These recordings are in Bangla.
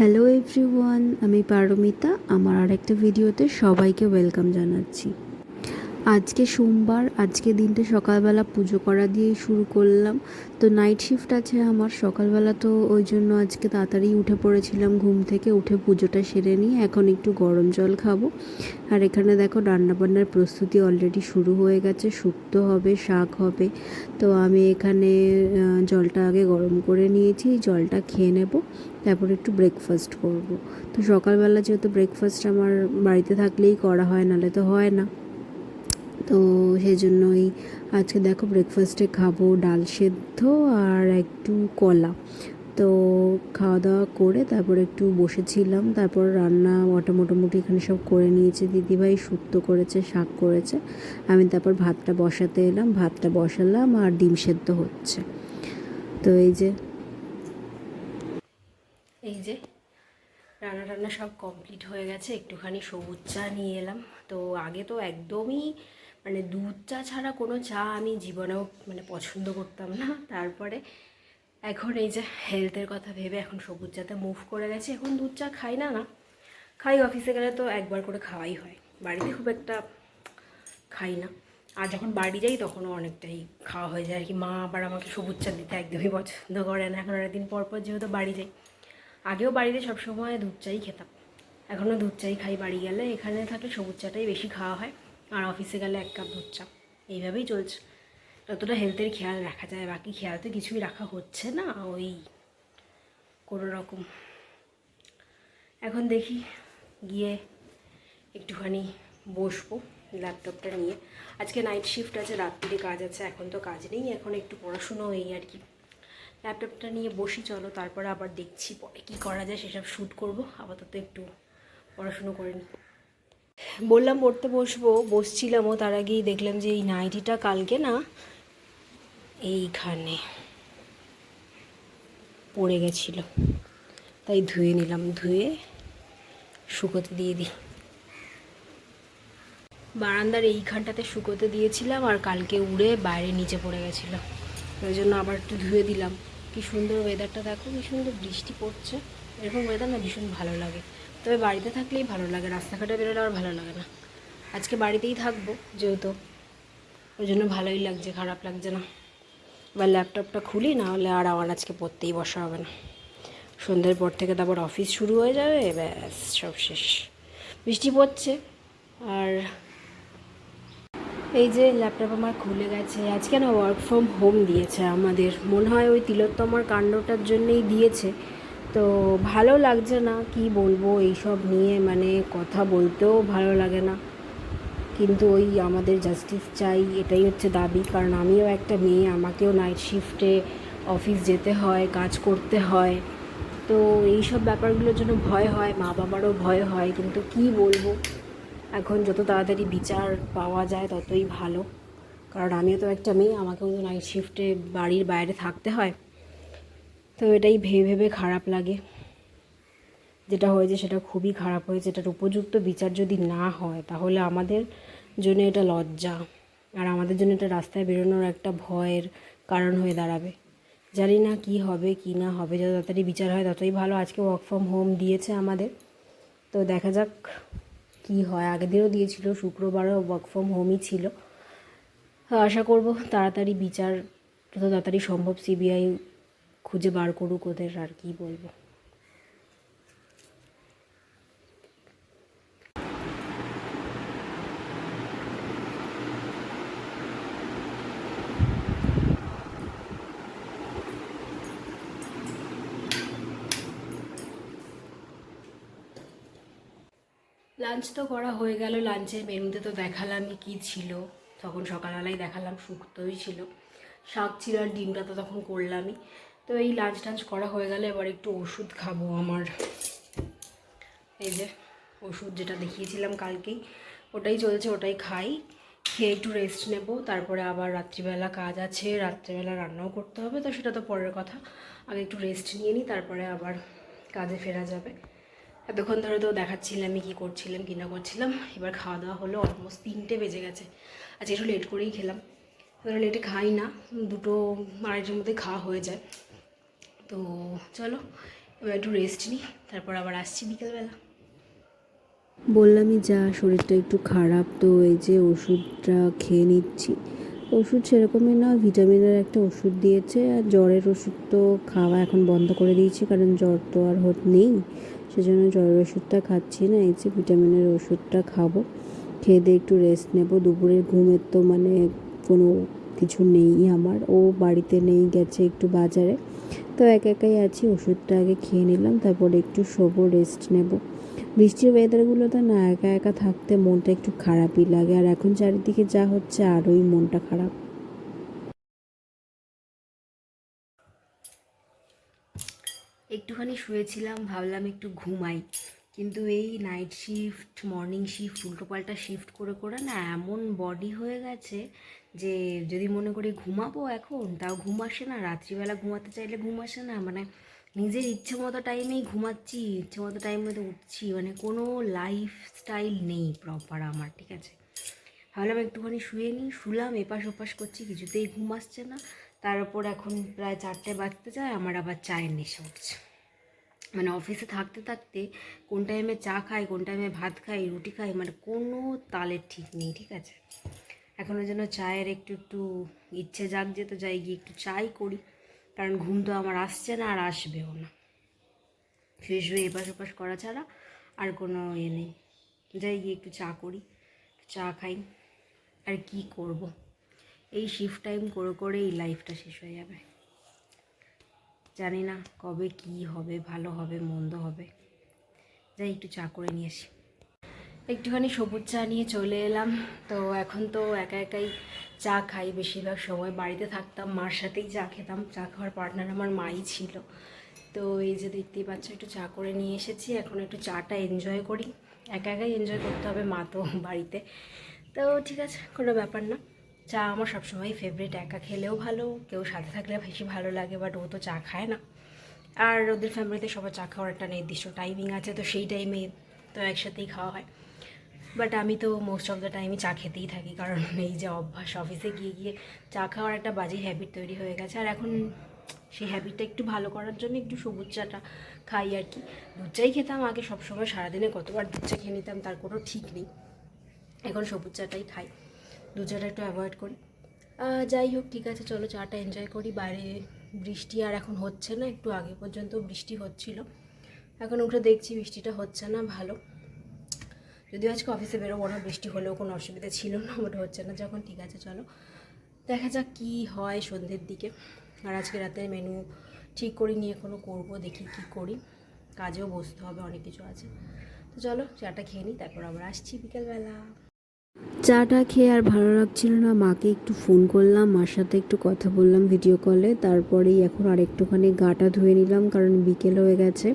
হ্যালো এভরিওয়ান আমি পারমিতা। আমার আরেকটা ভিডিওতে সবাইকে ওয়েলকাম জানাচ্ছি। আজকে সোমবার, আজকে দিনটা সকালবেলা পুজো করা দিয়েই শুরু করলাম। তো নাইট শিফট আছে আমার, সকালবেলা তো ওই জন্য আজকে তাড়াতাড়ি উঠে পড়েছিলাম ঘুম থেকে, উঠে পুজোটা সেরে নিয়ে এখন একটু গরম জল খাব। আর এখানে দেখো রান্নাবান্নার প্রস্তুতি অলরেডি শুরু হয়ে গেছে, শুক্তো হবে, শাক হবে। তো আমি এখানে জলটা আগে গরম করে নিয়েছি, জলটা খেয়ে নেব, তারপর একটু ব্রেকফাস্ট করব। তো সকালবেলা যেহেতু ব্রেকফাস্ট আমার বাড়িতে থাকলেই করা হয়, নাহলে তো হয় না। তো সেই জন্যই আজকে দেখো ব্রেকফাস্টে খাব ডাল সেদ্ধ আর একটু কলা। তো খাওয়া দাওয়া করে তারপর একটু বসেছিলাম, তারপর রান্না মোটা, মোটামুটি এখানে সব করে নিয়েছে। দিদিভাই শুক্তো করেছে, শাক করেছে। আমি তারপর ভাতটা বসাতে এলাম, ভাতটা বসালাম আর ডিম সেদ্ধ হচ্ছে। তো এই যে এই যে রান্না টান্না সব কমপ্লিট হয়ে গেছে, একটুখানি সবুজ চা নিয়ে এলাম। তো আগে তো একদমই মানে দুধ চা ছাড়া কোনো চা আমি জীবনেও মানে পছন্দ করতাম না। তারপরে এখন এই যে হেলথের কথা ভেবে এখন সবুজ চাতে মুভ করে গেছে। এখন দুধ চা খাই না না। খাই অফিসে গেলে তো একবার করে খাওয়াই হয়। বাড়িতে খুব একটা খাই না। আর যখন বাড়ি যাই তখনও অনেকটাই খাওয়া হয়ে যায়। আর কি মা আবার আমাকে সবুজ চা দিতে একদমই পছন্দ করে না। এখন অনেকদিন পর পর যেহেতু বাড়ি যাই, আগেও বাড়িতে সবসময় দুধ চাই খেতাম। এখনও দুধ চাই খাই বাড়ি গেলে। এখানে থাকলে সবুজ চাটাই বেশি খাওয়া হয়। আর অফিসে গেলে এক কাপ দুধ চা। এইভাবেই চলছে। যতটা হেলথের খেয়াল রাখা যায়। বাকি খেয়াল তো কিছুই রাখা হচ্ছে না। ওই কোনো রকম। এখন দেখি গিয়ে একটুখানি বসবো ল্যাপটপটা নিয়ে। আজকে নাইট শিফট আছে রাত্রিরে কাজ আছে, এখন তো কাজ নেই। এখন একটু পড়াশুনো এই আর কি। ল্যাপটপটা নিয়ে বসি, চলো। তারপরে আবার দেখছি পরে কী করা যায়, সেসব শ্যুট করব। আপাতত একটু পড়াশুনো করে নিই। বললাম, পড়তে বসবো। বসছিলামও, তার আগেই দেখলাম যে এই নাইটিটা কালকে না এইখানে পড়ে গেছিল। তাই ধুয়ে নিলাম, ধুয়ে শুকোতে দিয়ে দিই। বারান্দার এইখানটাতে শুকোতে দিয়েছিলাম আর কালকে উড়ে বাইরে নিচে পড়ে গেছিল। ওই জন্য আবার একটু ধুয়ে দিলাম। কি সুন্দর ওয়েদারটা দেখো কি সুন্দর বৃষ্টি পড়ছে। এরকম ওয়েদার না ভীষণ ভালো লাগে। তবে বাড়িতে থাকলেই ভালো লাগে, রাস্তাঘাটে বেরোলে আর ভালো লাগে না। আজকে বাড়িতেই থাকব যেহেতু, ওই জন্য ভালোই লাগছে, খারাপ লাগছে না। এবার ল্যাপটপটা খুলি, না হলে আর আমার আজকে পড়তেই বসা হবে না। সন্ধ্যের পর থেকে তারপর অফিস শুরু হয়ে যাবে, ব্যাস, সব শেষ। বৃষ্টি পড়ছে, আর এই যে ল্যাপটপ আমার খুলে গেছে, আজকে না ওয়ার্ক ফ্রম হোম দিয়েছে আমাদের। মনে হয় ওই তিলোত্তমার কাণ্ডটার জন্যই দিয়েছে। তো ভালো লাগছে না কি বলব এইসব নিয়ে মানে কথা বলতেও ভালো লাগে না। কিন্তু ওই আমাদের জাস্টিস চাই, এটাই হচ্ছে দাবি। কারণ আমিও একটা মেয়ে, আমাকেও নাইট শিফটে অফিস যেতে হয়, কাজ করতে হয়। তো এইসব ব্যাপারগুলোর জন্য ভয় হয় মা বাবারও ভয় হয়। কিন্তু কি বলব? এখন যত তাড়াতাড়ি বিচার পাওয়া যায়, ততই ভালো। কারণ আমিও তো একটা মেয়ে, আমাকেও তো নাইট শিফটে বাড়ির বাইরে থাকতে হয়। তো এটাই ভেবে ভেবে খারাপ লাগে। যেটা হয়েছে সেটা খুবই খারাপ হয়েছে। এটার উপযুক্ত বিচার যদি না হয়, তাহলে আমাদের জন্য এটা লজ্জা। আর আমাদের জন্য এটা রাস্তায় বেরোনোর একটা ভয়ের কারণ হয়ে দাঁড়াবে। জানি না কি হবে, কি না হবে, যত তাড়াতাড়ি বিচার হয় ততই ভালো। আজকে ওয়ার্ক ফ্রম হোম দিয়েছে আমাদের। তো দেখা যাক কি হয়। আগের দিনও দিয়েছিল, শুক্রবারও ওয়ার্ক ফ্রম হোমই ছিল। আশা করব তাড়াতাড়ি বিচার, যত তাড়াতাড়ি সম্ভব সিবিআই খুঁজে বার করুক ওদের আর কি বলব। লাঞ্চ তো করা হয়ে গেল লাঞ্চের মেনুতে তো দেখালামই কি ছিল। তখন সকালবেলায় দেখালাম শুক্তোই ছিল। শাক ছিল আর ডিমটা তো তখন করলামই। তো এই লাঞ্চ টাঞ্চ করা হয়ে গেলে এবার একটু ওষুধ খাব আমার। এই যে ওষুধ যেটা দেখিয়েছিলাম কালকেই, ওটাই চলছে, ওটাই খাই। খেয়ে একটু রেস্ট নেব, তারপরে আবার রাত্রিবেলা কাজ আছে, রাত্রিবেলা রান্নাও করতে হবে, তো সেটা তো পরের কথা। আগে একটু রেস্ট নিয়ে নিই তারপরে আবার কাজে ফেরা যাবে। এতক্ষণ ধরে তো দেখাচ্ছিলাম আমি কী করছিলাম, কী না করছিলাম। এবার খাওয়া দাওয়া হলো অলমোস্ট তিনটে বেজে গেছে। আজকে একটু লেট করেই খেলাম। লেটে খাই না, দুটো আড়াইটার মধ্যে খাওয়া হয়ে যায়। তো চলো, এবার একটু রেস্ট নিই, তারপর আবার আসছি বিকেলবেলা। বললামই যা, শরীরটা একটু খারাপ, তো এই যে ওষুধটা খেয়ে নিচ্ছি। ওষুধ সেরকমই না ভিটামিনের একটা ওষুধ দিয়েছে, আর জ্বরের ওষুধ তো খাওয়া এখন বন্ধ করে দিয়েছি, কারণ জ্বর তো আর হত নেই। সেজন্য জ্বরের ওষুধটা খাচ্ছি না, এই যে ভিটামিনের ওষুধটা খাব। খেয়ে দিয়ে একটু রেস্ট নেব, দুপুরের ঘুমের তো মানে কোনো কিছু নেই আমার। ও বাড়িতে নেই, গেছে একটু বাজারে। তো একা একাই আছি, ওষুধটা আগে খেয়ে নিলাম, তারপরে একটু শোবো রেস্ট নেব। বৃষ্টির ওয়েদারগুলোতে না, একা একা থাকতে মনটা একটু খারাপই লাগে। আর এখন চারিদিকে যা হচ্ছে, আরোই মনটা খারাপ। একটুখানি শুয়েছিলাম, ভাবলাম একটু ঘুমাই। কিন্তু এই নাইট শিফট মর্নিং শিফট উল্টোপাল্টা শিফট করে করে না এমন বডি হয়ে গেছে যে যদি মনে করি ঘুমাবো এখন, তাও ঘুম আসে না। রাত্রিবেলা ঘুমাতে চাইলে ঘুম আসে না। মানে নিজের ইচ্ছে মতো টাইমেই ঘুমাচ্ছি, ইচ্ছে মতো টাইমে তো উঠছি। মানে কোনো লাইফ স্টাইল নেই প্রপার আমার, ঠিক আছে? ভাবলাম একটুখানি শুয়ে নিই, শুলাম, এপাশ ওপাশ করছি, কিছুতেই ঘুম আসছে না। তার উপর এখন প্রায় চারটে বাজতে যায়, আমার আবার চায়ের নেশা উঠছে। মানে অফিসে থাকতে থাকতে কোন টাইমে চা খাই, কোন টাইমে ভাত খাই, রুটি খাই মানে কোনো তালের ঠিক নেই, ঠিক আছে? এখনও যেন চায়ের একটু একটু ইচ্ছে জাগছে তো যাই গিয়ে একটু চাই করি। কারণ ঘুম তো আমার আসছে না আর আসবেও না। শুয়ে হয়ে এপাশ ওপাশ করা ছাড়া আর কোনো ইয়ে নেই। যাই গিয়ে একটু চা করি চা খাই। আর কি করব? এই শিফট টাইম করে করে এই লাইফটা শেষ হয়ে যাবে। জানি না কবে কি হবে, ভালো হবে, মন্দ হবে। যাই, একটু চা করে নিয়ে আসি। একটুখানি সবুজ চা নিয়ে চলে এলাম। তো এখন তো একা একাই চা খাই। বেশিরভাগ সময় বাড়িতে থাকতাম, মার সাথেই চা খেতাম। চা খাওয়ার পার্টনার আমার মাই ছিল। তো এই যে দেখতেই পাচ্ছ, একটু চা করে নিয়ে এসেছি। এখন একটু চাটা এনজয় করি। একা একাই এনজয় করতে হবে মা তো বাড়িতে। তো ঠিক আছে, কোনো ব্যাপার না। চা আমার সবসময় ফেভারিট একা খেলেও ভালো, কেউ সাথে থাকলে বেশি ভালো লাগে বাট ও তো চা খায় না। আর ওদের ফ্যামিলিতে সবার চা খাওয়ার একটা নির্দিষ্ট টাইমিং আছে, তো সেই টাইমে তো একসাথেই খাওয়া হয়। বাট আমি তো মোস্ট অফ দ্য টাইমই চা খেতেই থাকি, কারণ এই যে অভ্যাস অফিসে গিয়ে গিয়ে চা খাওয়ার একটা বাজে হ্যাবিট তৈরি হয়ে গেছে। আর এখন সেই হ্যাবিটটা একটু ভালো করার জন্য একটু সবুজ চাটা খাই আর কি। দুধ চাই খেতাম, আগে সবসময় সারাদিনে কতবার দুধ চা খেয়ে নিতাম, তার কোনো ঠিক নেই। এখন সবুজ চাটাই খাই। দুধ চাটা একটু অ্যাভয়েড করি। যাই হোক, ঠিক আছে, চলো চাটা এনজয় করি। বাইরে বৃষ্টি আর এখন হচ্ছে না, একটু আগে পর্যন্ত বৃষ্টি হচ্ছিল। এখন উঠে দেখছি বৃষ্টিটা হচ্ছে না, ভালো। যদিও আজকে অফিসে বেরোবো না, বৃষ্টি হলেও কোনো অসুবিধা ছিল না বাট হচ্ছে না। যখন ঠিক আছে, চলো। দেখা যাক কী হয় সন্ধ্যের দিকে। আর আজকে রাতের মেনু ঠিক করি নিয়ে কোনো করব, দেখি কি করি। কাজেও বসতে হবে, অনেক কিছু আছে। তো চলো, চাটা খেয়ে নিই তারপর আবার আসছি বিকেলবেলা। চাটা খেয়ে আর ভালো লাগছিল না। মাকে একটু ফোন করলাম, মার সাথে একটু কথা বললাম ভিডিও কলে তারপরেই এখন আর একটুখানি গাটা ধুয়ে নিলাম, কারণ বিকেল হয়ে গেছে।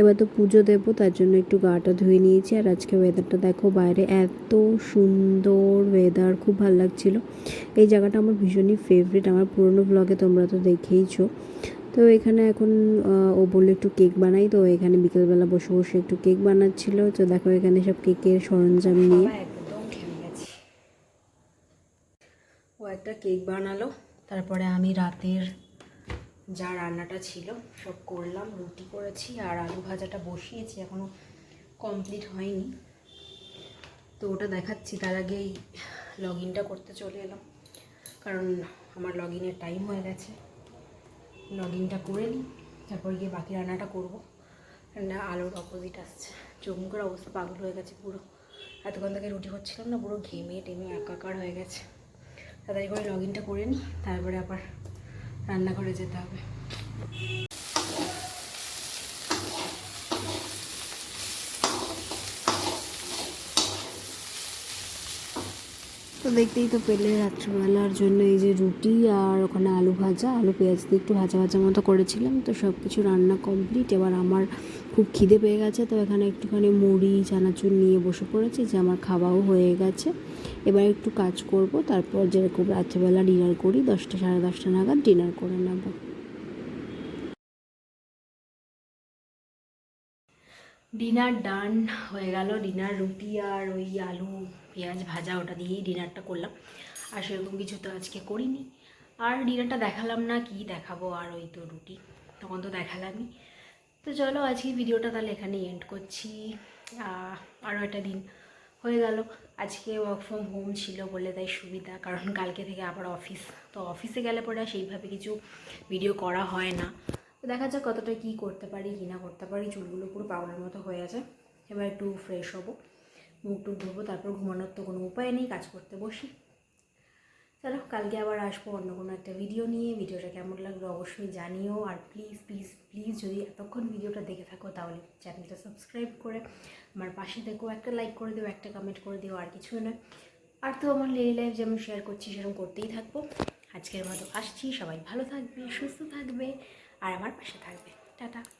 এবার তো পুজো দেবো, তার জন্য একটু গাটা ধুয়ে নিয়েছি। আর আজকে ওয়েদারটা দেখো, বাইরে এত সুন্দর ওয়েদার খুব ভালো লাগছিল। এই জায়গাটা আমার ভীষণই ফেভারিট আমার পুরনো ব্লগে তোমরা তো দেখেইছো। তো এখানে এখন ও বলল একটু কেক বানাই। তো এখানে বিকেলবেলা বসে বসে একটু কেক বানাচ্ছিল। তো দেখো এখানে সব কেকের সরঞ্জাম নিয়ে বাবা একদম ঘেমে গেছি ও একটা কেক বানালো। তারপরে আমি রাতের যা রান্নাটা ছিল, সব করলাম, রুটি করেছি আর আলু ভাজাটা বসিয়েছি এখনও কমপ্লিট হয়নি। তো ওটা দেখাচ্ছি, তার আগেই লগ ইনটা করতে চলে এলাম। কারণ আমার লগ ইনের টাইম হয়ে গেছে। লগ ইনটা করে নিই, তারপর গিয়ে বাকি রান্নাটা করব। রান্না আলোর অপোজিট আসছে। চোখ মুখের অবস্থা পাগল হয়ে গেছে পুরো। এতক্ষণ থেকে রুটি হচ্ছিলাম না, পুরো ঘেমে টেমে একাকার হয়ে গেছে। তাড়াতাড়ি করে লগ ইনটা করে নিই তারপরে আবার রান্নাঘরে যেতে হবে। দেখতেই তো পেলে রাত্রিবেলার জন্য এই যে রুটি আর ওখানে আলু ভাজা, আলু পেঁয়াজ দিয়ে একটু ভাজা ভাজা মতো করেছিলাম। তো সব কিছু রান্না কমপ্লিট এবার আমার খুব খিদে পেয়ে গেছে, তো এখানে একটুখানি মুড়ি, চানাচুর নিয়ে বসে পড়েছি যে আমার খাওয়াও হয়ে গেছে। এবার একটু কাজ করব, তারপর যেরকম রাত্রিবেলা ডিনার করি, দশটা সাড়ে দশটা নাগাদ ডিনার করে নেব। ডিনার ডান হয়ে গেল। ডিনার রুটি আর ওই আলু, পেঁয়াজ ভাজা ওটা দিয়েই ডিনারটা করলাম। আর সেরকম কিছু তো আজকে করিনি। আর ডিনারটা দেখালাম না, কি দেখাবো আর ওই তো রুটি। তখন তো দেখালামই। তো চলো আজকে ভিডিওটা তাহলে এখানে এন্ড করছি। আরও একটা দিন হয়ে গেল। আজকে ওয়ার্ক ফ্রম হোম ছিল বলে তাই সুবিধা, কারণ কালকে থেকে আবার অফিস তো অফিসে গেলে পরে সেইভাবে কিছু ভিডিও করা হয় না। তো দেখা যাক কতটা কী করতে পারি, কী না করতে পারি। চুলগুলো পুরো পাগলের মতো হয়ে আছে। এবার একটু ফ্রেশ হব। মুখ টুক ধরবো তারপর ঘুমানোর তো কোনো উপায় নেই, কাজ করতে বসি। চলো, কালকে আবার আসব অন্য কোনো একটা ভিডিও নিয়ে। ভিডিওটা কেমন লাগল অবশ্যই জানিও। আর প্লিজ প্লিজ প্লিজ যদি এতক্ষণ ভিডিওটা দেখে থাকো, তাহলে চ্যানেলটা সাবস্ক্রাইব করে আমার পাশে থেকেও একটা লাইক করে দিও, একটা কমেন্ট করে দিও, আর কিছু নয়। আর তো আমার ডেলি লাইফ যেমন শেয়ার করছি, সেরকম করতেই থাকব। আজকের মতো আসছি। সবাই ভালো থাকবে, সুস্থ থাকবে। আর আমার পাশে থাকবে। টাটা।